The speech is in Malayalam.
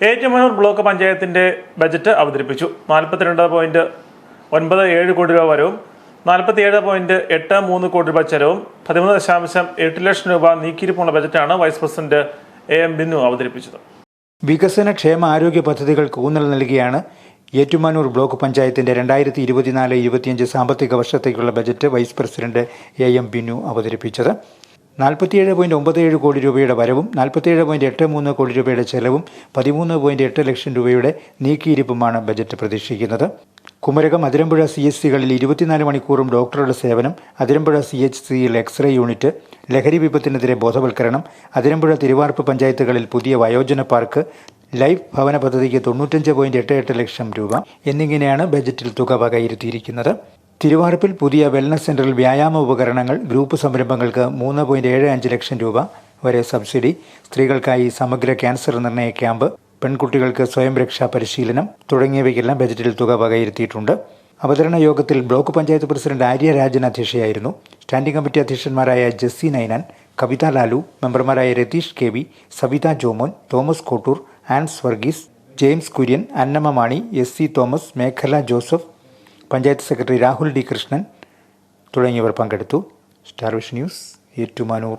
ഏറ്റുമാനൂർ ബ്ലോക്ക് പഞ്ചായത്തിന്റെ ബജറ്റ് അവതരിപ്പിച്ചു. നാൽപ്പത്തിരണ്ട് പോയിന്റ് ഒൻപത് ഏഴ് കോടി രൂപ വരവും നാൽപ്പത്തിയേഴ് പോയിന്റ് എട്ട് മൂന്ന് കോടി രൂപ ചെലവും പതിമൂന്ന് ദശാംശം എട്ട് ലക്ഷം രൂപ നീക്കിയിരിപ്പുള്ള ബജറ്റാണ് vice president A M Binnu അവതരിപ്പിച്ചത്. വികസന ക്ഷേമ ആരോഗ്യ പദ്ധതികൾക്ക് ഊന്നൽ നൽകിയാണ് ഏറ്റുമാനൂർ ബ്ലോക്ക് പഞ്ചായത്തിന്റെ രണ്ടായിരത്തി ഇരുപത്തിനാല് ഇരുപത്തിയഞ്ച് സാമ്പത്തിക വർഷത്തേക്കുള്ള budget vice president A M Binu അവതരിപ്പിച്ചത്. നാൽപ്പത്തിയേഴ് പോയിന്റ് ഒമ്പത് ഏഴ് കോടി രൂപയുടെ വരവും നാൽപ്പത്തിയേഴ് പോയിന്റ് എട്ട് മൂന്ന് കോടി രൂപയുടെ ചെലവും പതിമൂന്ന് പോയിന്റ് എട്ട് ലക്ഷം രൂപയുടെ നീക്കിയിരിപ്പുമാണ് ബജറ്റ് പ്രതീക്ഷിക്കുന്നത്. കുമരകം അതിരമ്പുഴ സി എച്ച് സികളിൽ ഇരുപത്തിനാല് മണിക്കൂറും ഡോക്ടറുടെ സേവനം അതിരമ്പുഴ സി എച്ച് സിയിൽ എക്സ്റേ യൂണിറ്റ് ലഹരി വിപത്തിനെതിരെ ബോധവൽക്കരണം അതിരമ്പുഴ തിരുവാർപ്പ് പഞ്ചായത്തുകളിൽ പുതിയ വയോജന പാർക്ക് ലൈഫ് ഭവന പദ്ധതിക്ക് തൊണ്ണൂറ്റഞ്ച് പോയിന്റ് എട്ട് എട്ട് ലക്ഷം രൂപ എന്നിങ്ങനെയാണ് ബജറ്റിൽ തുക വകയിരുത്തിയിരിക്കുന്നത്. തിരുവാർപ്പിൽ പുതിയ വെൽനസ് സെന്ററിൽ വ്യായാമ ഉപകരണങ്ങൾ ഗ്രൂപ്പ് സംരംഭങ്ങൾക്ക് മൂന്ന് പോയിന്റ് ഏഴ് അഞ്ച് ലക്ഷം രൂപ വരെ സബ്സിഡി സ്ത്രീകൾക്കായി സമഗ്ര ക്യാൻസർ നിർണയ ക്യാമ്പ് പെൺകുട്ടികൾക്ക് സ്വയം രക്ഷാ പരിശീലനം തുടങ്ങിയവയ്ക്കെല്ലാം ബജറ്റിൽ തുക വകയിരുത്തിയിട്ടുണ്ട്. അവതരണ യോഗത്തിൽ ബ്ലോക്ക് പഞ്ചായത്ത് പ്രസിഡന്റ് ആര്യ രാജൻ അധ്യക്ഷയായിരുന്നു. സ്റ്റാൻഡിംഗ് കമ്മിറ്റി അധ്യക്ഷന്മാരായ ജസ്സി നൈനാൻ കവിത ലാലു മെമ്പർമാരായ Ratheesh K V Savitha Jomon Thomas Kottoor Ans Varghese James Kurian Annamma Mani S C Thomas മേഖല Joseph panchayat secretary Rahul D Krishnan തുടങ്ങിയവർ പങ്കെടുത്തു. Starvish news Ettumanoor.